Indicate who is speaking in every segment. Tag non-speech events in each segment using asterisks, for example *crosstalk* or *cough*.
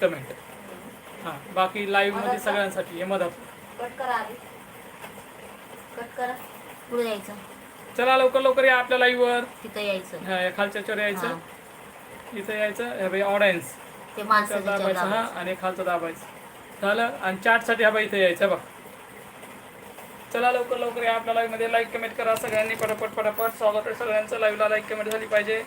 Speaker 1: Comment हां बाकी लाईव्हमध्ये सगळ्यांसाठी हे मदत.
Speaker 2: कट करा आधी. कट करा. पुढे यायचं.
Speaker 1: चला लवकर लवकर या आपल्या लाईव्हवर
Speaker 2: तिथं यायचं.
Speaker 1: हा, या खालच्या चोर यायचं. इथं यायचं हे बाई ऑडियन्स
Speaker 2: ते माणसं
Speaker 1: दाबायचं हा आणि खालचं दाबायचं. झालं? आणि चार्टसाठी हा बाई इथं यायचं बघ. चला लवकर लवकर या आपल्या लाईव्हमध्ये. लाईक कमेंट करा. सगळ्यांनी पटापट पटापट. स्वागत आहे सगळ्यांचं. लाईव्हला लाईक कमेंट झाली पाहिजे.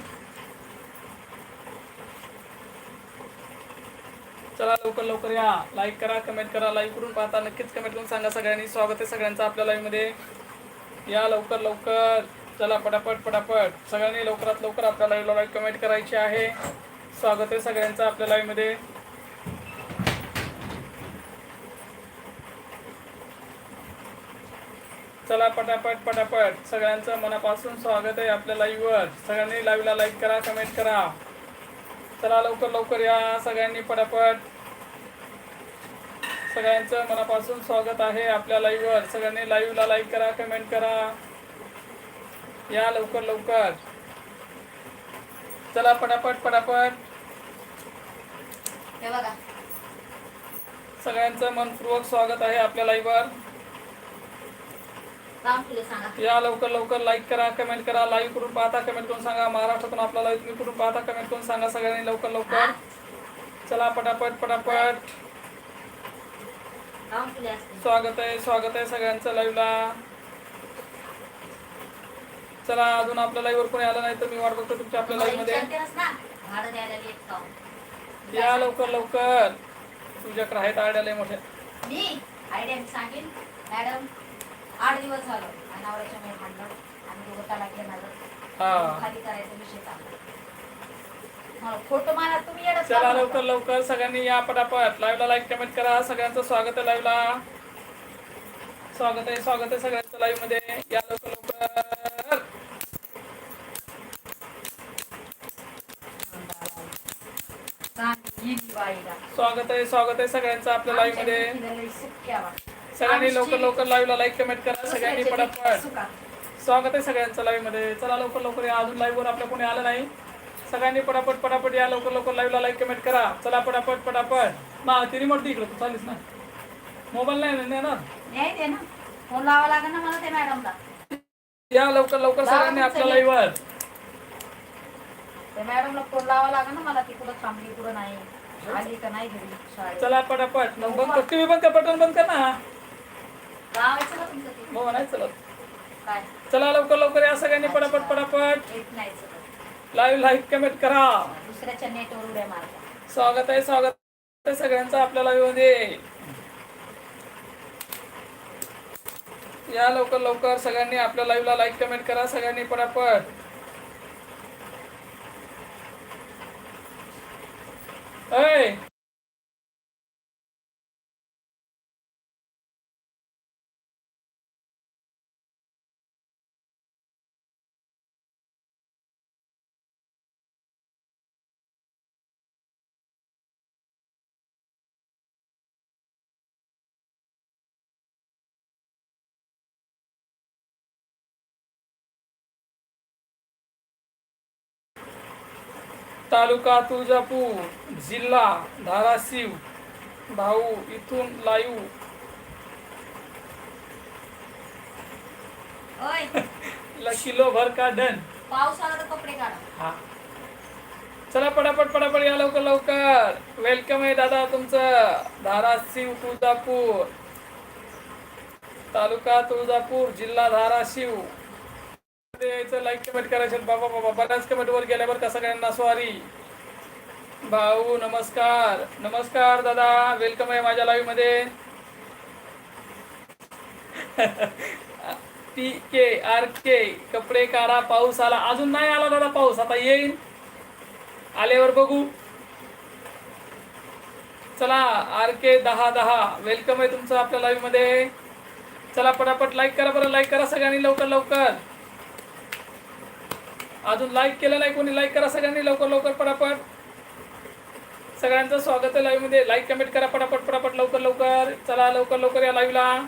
Speaker 1: चला लवकर लवकर या. लाईक करा कमेंट करा लाईव्ह करून पाहता. नक्कीच कमेंट करून सांगा सगळ्यांनी. स्वागत आहे सगळ्यांचं आपल्या लाईव्हमध्ये या लवकर लवकर. चला पटापट पटापट. सगळ्यांनी लवकरात लवकर आपल्या लाईव्हला लाईक कमेंट करायची आहे. स्वागत आहे सगळ्यांचं आपल्या लाईव्हमध्ये चला पटापट पटापट. सगळ्यांचं मनापासून स्वागत आहे आपल्या लाईव्हवर सगळ्यांनी लाईव्हला लाईक करा कमेंट करा. चला लवकर लवकर या. सगळ्यांनी पटापट. सगळ्यांचं मनापासून स्वागत आहे आपल्या लाईव्हवर सगळ्यांनी लाईव्हला लाईक करा कमेंट करा. या लवकर लवकर. चला पटापट पटापट.
Speaker 2: हे बघा.
Speaker 1: सगळ्यांचं मनपूर्वक स्वागत आहे आपल्या लाईव्हवर या लवकर लवकर लाईक करा कमेंट करा. लाईव्ह करून पाहता कमेंट करून सांगा. महाराष्ट्रातून आपला लाईव्ह करून पाहता कमेंट करून सांगा सगळ्यांनी लवकर लवकर. चला पटापट पटापट. स्वागत आहे स्वागत आहे सगळ्यांचं लाईव्हला चला अजून आपल्या लाईव्हवर कोणी आलं नाही तर मी वाट बघतो तुमच्या आपल्या
Speaker 2: लाईव्हमध्ये.
Speaker 1: या लवकर लवकर. तुझ्याकडे आहेत आड्याला मोठ्या.
Speaker 2: मी आयडिया सांगेन. मॅडम आठ दिवस झालं. दोघं घेणार
Speaker 1: हा.
Speaker 2: खाली करायचा विषय चालला. फोटो मारा तुम्ही येडच
Speaker 1: चला
Speaker 2: लावू
Speaker 1: लवकर. लवकर. सगळ्यांनी या पटापट. लाईव्हला लाईक कमेंट करा. सगळ्यांचं स्वागत आहे लाईव्हला स्वागत आहे स्वागत आहे सगळ्यांचं लाईव्हमध्ये. या लवकर लवकर. स्वागत आहे स्वागत आहे सगळ्यांचं आपल्या
Speaker 2: लाईव्हमध्ये.
Speaker 1: सगळ्यांनी लवकर लवकर लाईव्हला लाईक कमेंट करा. सगळ्यांनी पटापट. स्वागत आहे सगळ्यांचं लाईव्हमध्ये. चला लवकर लवकर या. अजून लाईव्ह वर आपल्या कोणी आलं नाही. सगळ्यांनी पटापट पटापट या लवकर लवकर लाईव्हला लाईक कमेंट करा. चला पटापट पटापट. मा ती रिमोट इकडं तू चालीस ना? मोबाईल नाही ना ना
Speaker 2: ना फोन लावा लागेल ना मला ते मॅडमला
Speaker 1: या लवकर लवकर सगळ्यांनी आपल्या लाईव्ह वर.
Speaker 2: ते मॅडमला फोन लावा लागेल ना मला ती कुठं थांबली कुठं नाही. आली का नाही घरी? शाळेत.
Speaker 1: चला पटापट. मग बंद कर. टीव्ही बंद कर. बटन बंद कर ना.
Speaker 2: लावायचं ना तुमचं ते?
Speaker 1: हो नाही चलत.
Speaker 2: काय?
Speaker 1: चला लवकर लवकर या सगळ्यांनी पटापट पटापट.
Speaker 2: येत नाही सगळं.
Speaker 1: लाईव्ह लाईक कमेंट करा.
Speaker 2: दुसऱ्याच्या नेटवर उड्या मारता
Speaker 1: स्वागत आहे स्वागत आहे सगळ्यांचं आपल्या लाईव्हमध्ये. या लवकर लवकर सगळ्यांनी आपल्या लाईव्हला लाईक कमेंट करा सगळ्यांनी पटापट. ऐ! तालुका तुळजापूर जिल्हा धाराशिव भाऊ इथून लाईव्ह
Speaker 2: ओय. *laughs*
Speaker 1: ला किलो भर का डन?
Speaker 2: तर कपडे काढा.
Speaker 1: हा. चला पटापट पटापट या लवकर लवकर. वेलकम आहे दादा तुमचं. धाराशिव तुळजापूर. तालुका तुळजापूर जिल्हा धाराशिव. यायचं लाईक कमेंट करायचं बाबा बाबा बऱ्याच कमेंट वर गेल्यावर का सगळ्यांना सॉरी भाऊ नमस्कार. नमस्कार दादा. वेलकम आहे माझ्या लाईव्हमध्ये. पी के आर के कपडे काढा पाऊस आला. अजून नाही आला दादा पाऊस आता येईल आल्यावर बघू. चला आर के दहा दहा. वेलकम आहे तुमचं आपल्या लाईव्हमध्ये. चला पटापट लाईक करा बरं. लाईक करा सगळ्यांनी लवकर लवकर. अजून लाईक केलं नाही कोणी लाईक करा सगळ्यांनी लवकर लवकर पटापट. सगळ्यांचं स्वागत आहे लाईव्हमध्ये लाईक कमेंट करा पटापट पटापट लवकर लवकर. चला लवकर लवकर या लाईव्हला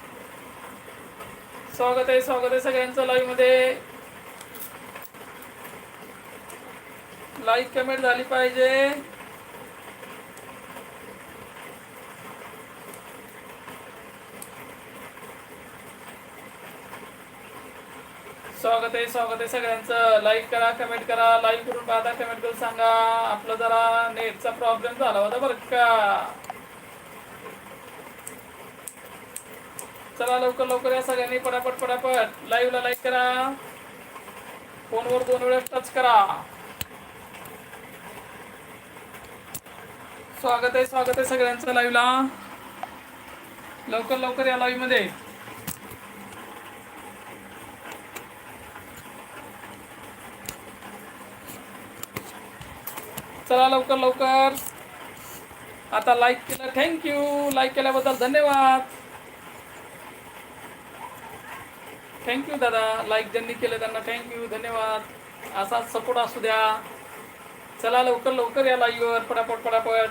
Speaker 1: स्वागत आहे स्वागत आहे सगळ्यांचं लाईव्हमध्ये लाईक कमेंट झाली पाहिजे. स्वागत आहे स्वागत आहे सगळ्यांचं. लाईक करा कमेंट करा लाईक करून पाहता कमेंट करून सांगा. आपलं जरा नेटचा प्रॉब्लेम झाला होता बरं का. चला लवकर लवकर या सगळ्यांनी. पटापट पटापट. लाईव्हला लाईक करा. फोनवर दोन वेळेस टच करा. स्वागत आहे स्वागत आहे सगळ्यांचं लाईव्हला लवकर लवकर या लाईव्ह चला लवकर लवकर. आता लाईक केलं. थँक्यू लाईक केल्याबद्दल धन्यवाद. थँक्यू दादा. लाईक ज्यांनी केलं त्यांना थँक्यू धन्यवाद. असाच सपोर्ट असू द्या. चला लवकर लवकर या लाईव्हवर पटापट पटापट.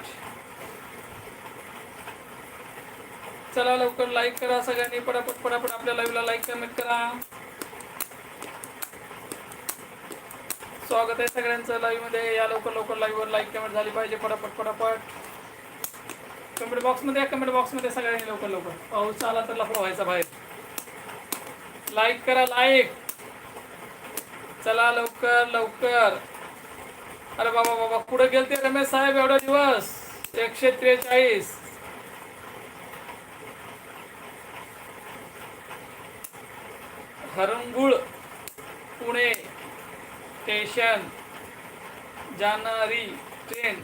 Speaker 1: चला लवकर लाईक करा सगळ्यांनी. पटापट पटापट आपल्या लाईव्हला लाईक कमेंट करा. स्वागत आहे सगळ्यांचं लाईव्हमध्ये. या लवकर लवकर लाईव्हवर लाईक कमेंट झाली पाहिजे. पटापट पटापट. कमेंट बॉक्समध्ये कमेंट बॉक्समध्ये सगळ्यांनी लवकर लवकर. पाऊस आला तर लफडा व्हायचा बाहेर. लाईक करा लाईक चला लवकर लवकर. अरे बाबा बाबा कुठे गेलते रमेश साहेब एवढा दिवस. एकशे त्रेचाळीस. हरंगुळ पुणे. स्टेशन जाणारी ट्रेन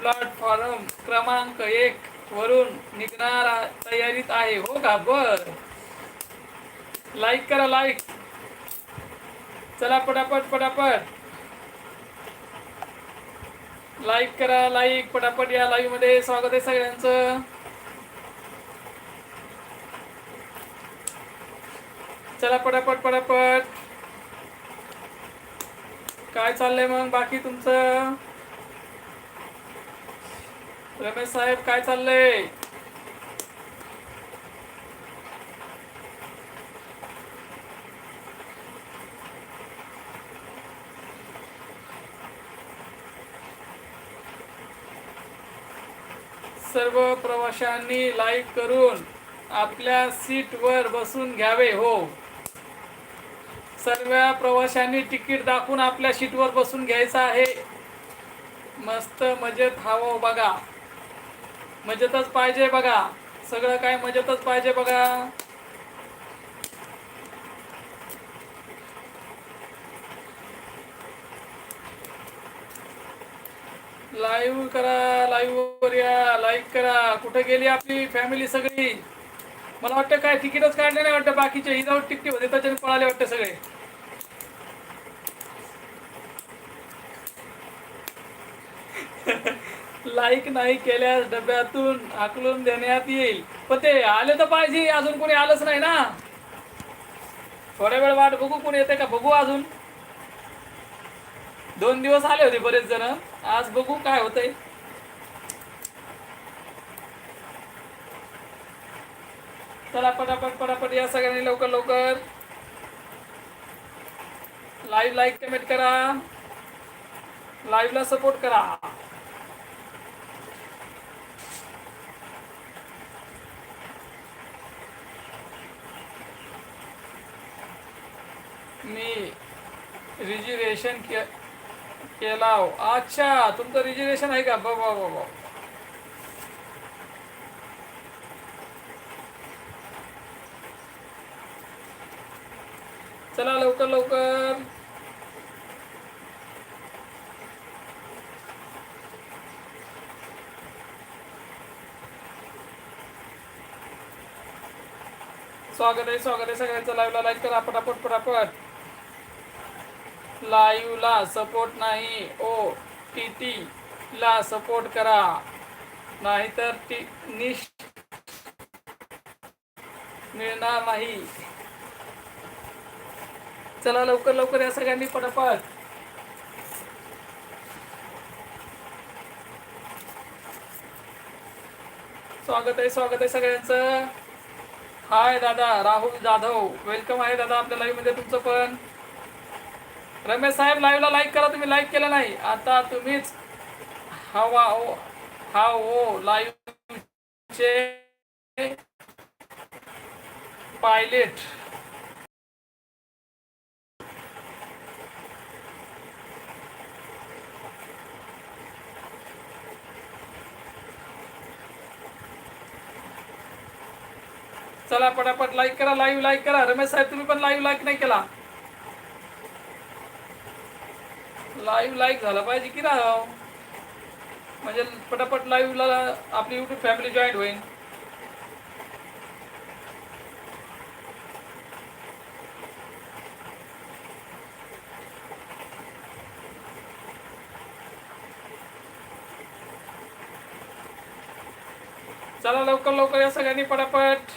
Speaker 1: प्लॅटफॉर्म क्रमांक एक वरून निघणार तयारीत आहे. हो का? बर. लाईक करा लाईक चला पटापट पटापट. लाईक करा लाईक पटापट या लाईव्हमध्ये स्वागत आहे सगळ्यांचं. चला पटापट पटापट. काय चाललंय मग बाकी तुमचं? रमेश साहेब काय चाललंय? सर्व प्रवाशांनी लाईक करून आपल्या सीटवर बसून घ्यावे हो. सर्व प्रवाशांनी तिकीट दाखवून आपल्या सीटवर बसून घ्यायचं आहे. मस्त मजेत हवं बघा. मजेतच पाहिजे बघा. सगळं काय मजेतच पाहिजे बघा. लाईव्ह करा लाईव्ह वर या. लाईक करा. कुठे गेली आपली फॅमिली सगळी? मला वाटतं काय तिकीटच काढले नाही वाटतं बाकीचे हिजावर तिकीट होते म्हणजे त्याच्याने पळाले वाटतं सगळे. लाईक नाही केल्यास डब्यातून आकलून देण्यात येईल. पण ते आले तर पाहिजे अजून कोणी आलंच नाही ना. थोड्या वेळ वाट बघू कोणी येते का बघू अजून. दोन दिवस आले होते बरेच जण. आज बघू काय होतंय. चला पटापट पटापट या सगळ्यांनी लवकर लवकर. लाईव्ह लाईक कमेंट करा. लाईव्हला सपोर्ट करा. मी रिजर्वेशन के केला हो. अच्छा तुमचं रिजर्वेशन आहे का? बाबा बाबा चला लवकर लवकर. स्वागत आहे स्वागत आहे सगळ्यांचं. लाईव्हला लाईक करा पटापट पटापट. लाईव्हला सपोर्ट नाही. ओ टी टी ला सपोर्ट करा. नाहीतर टी निश मिळणार नाही. चला लवकर लवकर या सगळ्यांनी पटापट. स्वागत आहे स्वागत आहे सगळ्यांचं. हाय दादा राहुल जाधव. वेलकम आहे दादा आपल्या लाईव्हमध्ये तुमचं पण. रमेश साहेब लाईव्हला लाईक करा तुम्ही लाईक केलं नाही. आता तुम्हीच हवा ओ हा ओ लाईव्ह चे पायलट चला पटापट लाईक करा लाईव्ह लाईक करा. रमेश साहेब तुम्ही पण लाईव्ह लाईक नाही केला. लाईव्ह लाईक झाला पाहिजे की राव? म्हणजे पटापट लाईव्हला आपली युट्यूब फॅमिली जॉईन होईल. चला लवकर लवकर या सगळ्यांनी पटापट.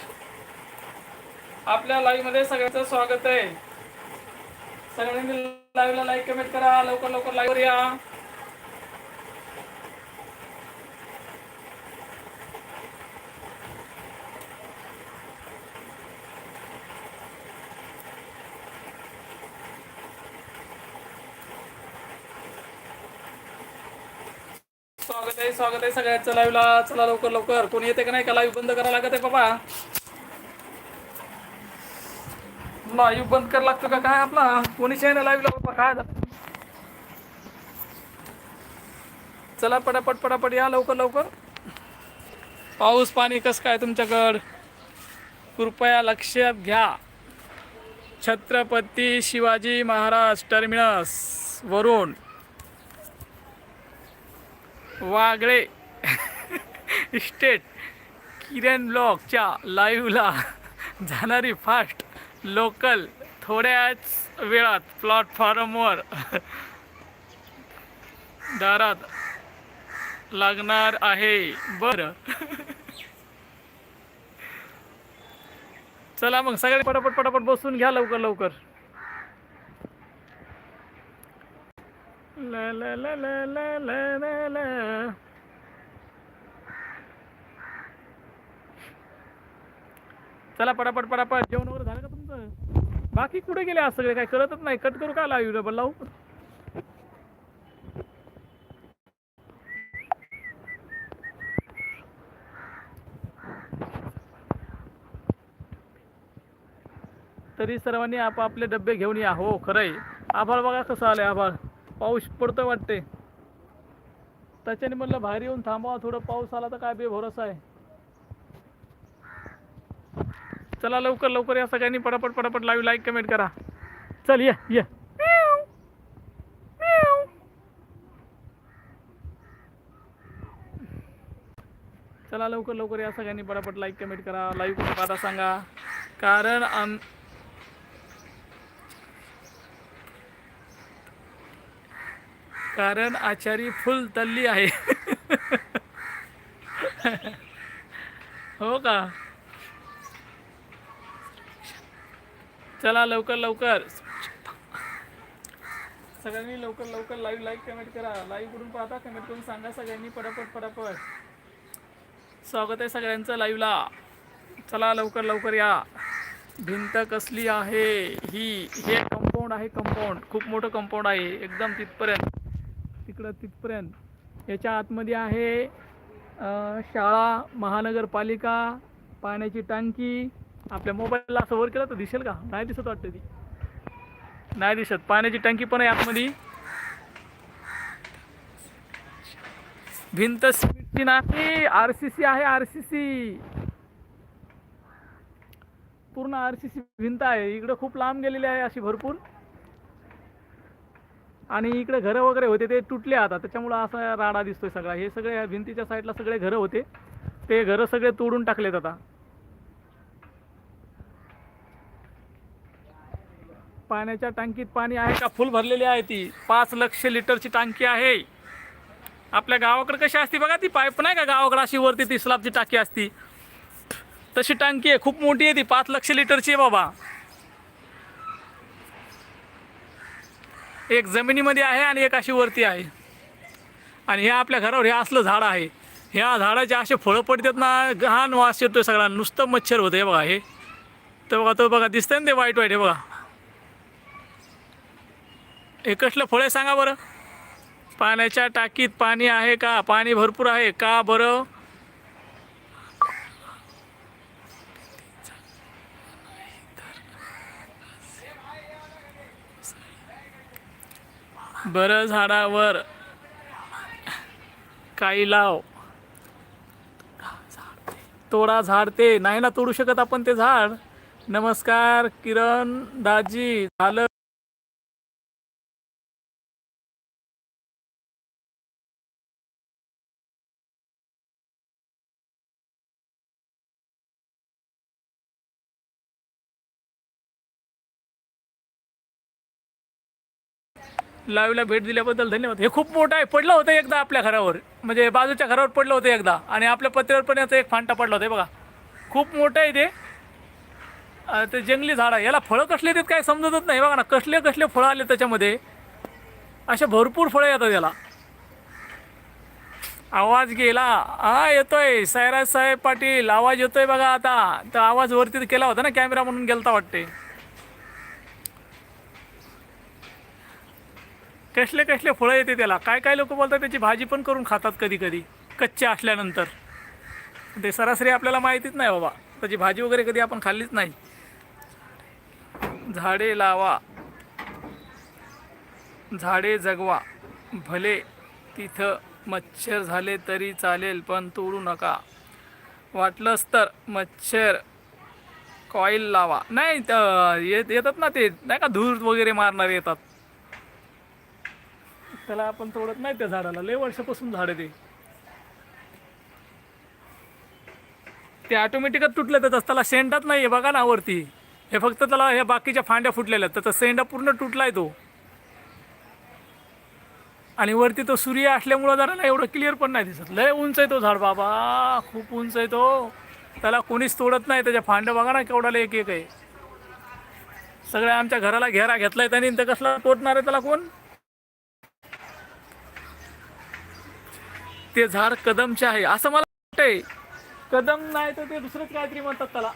Speaker 1: आपल्या लाईव्हमध्ये सगळ्यांचं स्वागत आहे. सगळ्यांनी लाईव्हला लाईक कमेंट करा लवकर लवकर लाईव्ह या स्वागत आहे स्वागत आहे सगळ्यांचं लाईव्हला चला लवकर लवकर. कोणी येते का नाही? का लाईव्ह बंद करायला लागत आहे बाबा? लाईव्ह बंद कर लागतो का? काय आपला? कोणी आहे लाईव्हला बाबा? काय झालं? चला पटापट पटापट या लवकर लवकर. पाऊस पाणी कसं काय तुमच्याकडं? कृपया लक्षात घ्या. छत्रपती शिवाजी महाराज टर्मिनस वरून. वागळे. *laughs* इस्टेट किरण ब्लॉकच्या लाईव्हला जाणारी फास्ट लोकल थोड्याच वेळात प्लॅटफॉर्मवर दारात लागणार आहे. बर. चला मग सगळे पटापट पटापट बसून घ्या लवकर लवकर. चला पटापट पटापट जेवण बाकी कुठे गेले आज सगळे? काय कळतच नाही. कट करू का लाईव्ह डबल लावू? तरी सर्वांनी आपापले डबे घेऊन या. हो खरंय. आभाळ बघा कसं आलंय आभाळ. पाऊस पडतोय वाटते त्याच्याने म्हणलं बाहेर येऊन थांबावा. थोडं पाऊस आला तर काय बेभरोसा आहे. चला लवकर लवकर या सगळ्यांनी पटापट पटापट लाईव्ह लाईक कमेंट करा. चल ये ये. चला लवकर लवकर या सगळ्यांनी पटापट लाईक कमेंट करा. लाईव्ह कुठे पाहता सांगा. कारण आम कारण आचारी फुल तल्ली आहे. *laughs* हो का? चला लवकर लवकर. सगळ्यांनी लवकर लवकर लाईव्ह लाईक कमेंट करा. लाईव्ह करून पाहता कमेंट करून सांगा सगळ्यांनी पटापट पटापट. स्वागत आहे सगळ्यांचं लाईव्हला चला लवकर लवकर या. भिंत कसली आहे ही? हे कंपाऊंड आहे कंपाऊंड खूप मोठं कंपाऊंड आहे. एकदम तिथपर्यंत. तिकडं तिथपर्यंत. याच्या आतमध्ये आहे शाळा महानगरपालिका पाण्याची टाकी आपल्या मोबाईलला असं वर केलं तर दिसेल का? नाही दिसत वाटतं ती. नाही दिसत. पाण्याची टंकी पण आहे आतमध्ये. भिंत सिमेंटची नाही. आर सी सी आहे आर सी सी पूर्ण आर सी सी भिंत आहे. इकडं खूप लांब गेलेली आहे अशी भरपूर. आणि इकडे घरं वगैरे होते ते तुटले आता. त्याच्यामुळं असा राडा दिसतोय सगळा. हे सगळे भिंतीच्या साईडला सगळे घरं होते. ते घरं सगळे तोडून टाकलेत आता. पाण्याच्या टांकीत पाणी आहे का? फुल भरलेली आहे ती. पाच लक्ष लिटरची टाकी आहे. आपल्या गावाकडे कशी असती बघा ती पाईप नाही का गावाकडे अशी वरती ती स्लॅबची टाकी असती. तशी टाकी आहे. खूप मोठी आहे ती. पाच लक्ष लिटरची आहे बाबा. एक जमिनीमध्ये आहे आणि एक अशी वरती आहे. आणि हे आपल्या घरावर हे असलं झाड आहे. ह्या झाडाचे असे फळं पडतात ना घाण वास येतोय सगळा. नुसतं मच्छर होतं हे बघा हे. तर बघा तो बघा दिसतंय ना ते वाईट वाईट हे बघा. एकसलं फळे सांगा बरं. पाण्याच्या टाकीत पाणी आहे का? पाणी भरपूर आहे का बरं? बरं झाडावर काही लाव. तोडा झाड ते. नाही ना तोडू शकत आपण ते झाड. नमस्कार किरण दाजी. झालं. लाईव्हला भेट दिल्याबद्दल धन्यवाद. हे खूप मोठं आहे. पडलं होतं एकदा आपल्या घरावर. म्हणजे बाजूच्या घरावर पडलं होतं एकदा. आणि आपल्या पत्र्यावर पण याचा एक फांटा पडला होता. बघा. खूप मोठं आहे ते. ते जंगली झाड आहे. याला फळं कसले देत काय समजतच नाही. बघा ना कसले कसले फळं आले त्याच्यामध्ये. अशा भरपूर फळं येतात याला. आवाज गेला. हा येतोय. सायराज साहेब पाटील आवाज येतोय बघा आता. तर आवाज वरती केला होता ना कॅमेरा म्हणून गेलता वाटते. कसले कसले फळं येते त्याला? काय काय लोक बोलतात त्याची भाजी पण करून खातात कधी कधी कच्चे असल्यानंतर. ते सरासरी आपल्याला माहितीच नाही बाबा. त्याची भाजी वगैरे कधी आपण खाल्लीच नाही. झाडे लावा. झाडे जगवा. भले तिथं मच्छर झाले तरी चालेल पण तोडू नका. वाटलंच तर मच्छर कॉईल लावा. नाही येत येतात ना ते. नाही का धूर वगैरे मारणारे येतात. त्याला आपण तोडत नाही त्या झाडाला. लय वर्षापासून झाड आहे ते. ते ऑटोमॅटिकच तुटलं तर त्याला सेंडात नाही आहे बघा ना वरती. हे फक्त त्याला हे बाकीच्या फांद्या फुटलेल्या आहेत. त्याचा सेंडा पूर्ण तुटलाय तो. आणि वरती तो सूर्य असल्यामुळं जरा ना एवढं क्लिअर पण नाही दिसत. लय उंच आहे तो झाड बाबा. खूप उंच आहे तो. त्याला कोणीच तोडत नाही. त्याच्या फांड्या बघा ना केवढाला एक एक आहे. सगळ्या आमच्या घराला घेरा घेतलाय त्यांनी. तर कसला तोडणार आहे त्याला कोण? ते झाड कदमचे आहे असं मला वाटतंय. कदम नाही तर ते दुसरंच काहीतरी म्हणतात त्याला.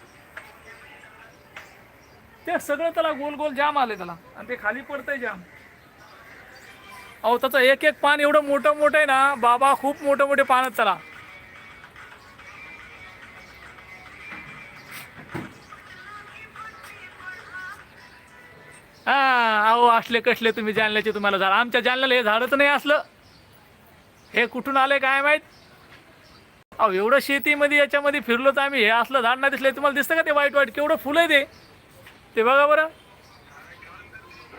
Speaker 1: ते सगळं त्याला गोल गोल जाम आले त्याला. आणि ते खाली पडतंय जाम. अहो त्याचं एक एक पान एवढं मोठं मोठं आहे ना बाबा खूप मोठे मोठे पान आहेत त्याला. हा अहो असले कसले तुम्ही जालन्याचे तुम्हाला झाड. आमच्या जालन्याला हे झाडच नाही असलं. हे कुठून आले काय माहीत? अहो एवढं शेतीमध्ये याच्यामध्ये फिरलो तर आम्ही. हे असलं झाड नाही दिसलं तुम्हाला दिसतं का ते वाईट वाईट? केवढं फुलं आहे ते. ते बघा बरं.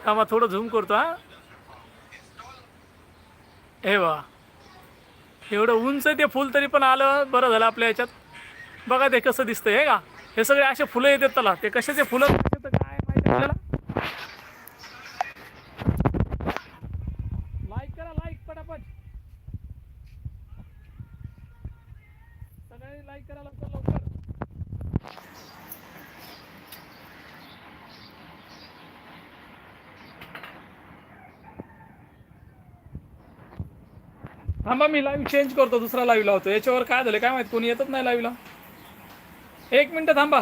Speaker 1: मग थोडं झूम करतो हा. हे बा एवढं उंच आहे ते फुल तरी पण आलं बरं झालं आपल्या याच्यात. बघा ते कसं दिसतंय हे का? हे सगळे असे फुलं येतात त्याला. ते कशाचे फुलं? काय माहिती आपल्याला लाईक करा लाईक पटापट सगळ्यांनी लाईक करा लवकर लवकर. थांबा मी लाईव्ह चेंज करतो दुसरा लाईव्ह लावतो याच्यावर काय झालं काय माहीत? कोणी येतच नाही लाईव्हला एक मिनटं थांबा.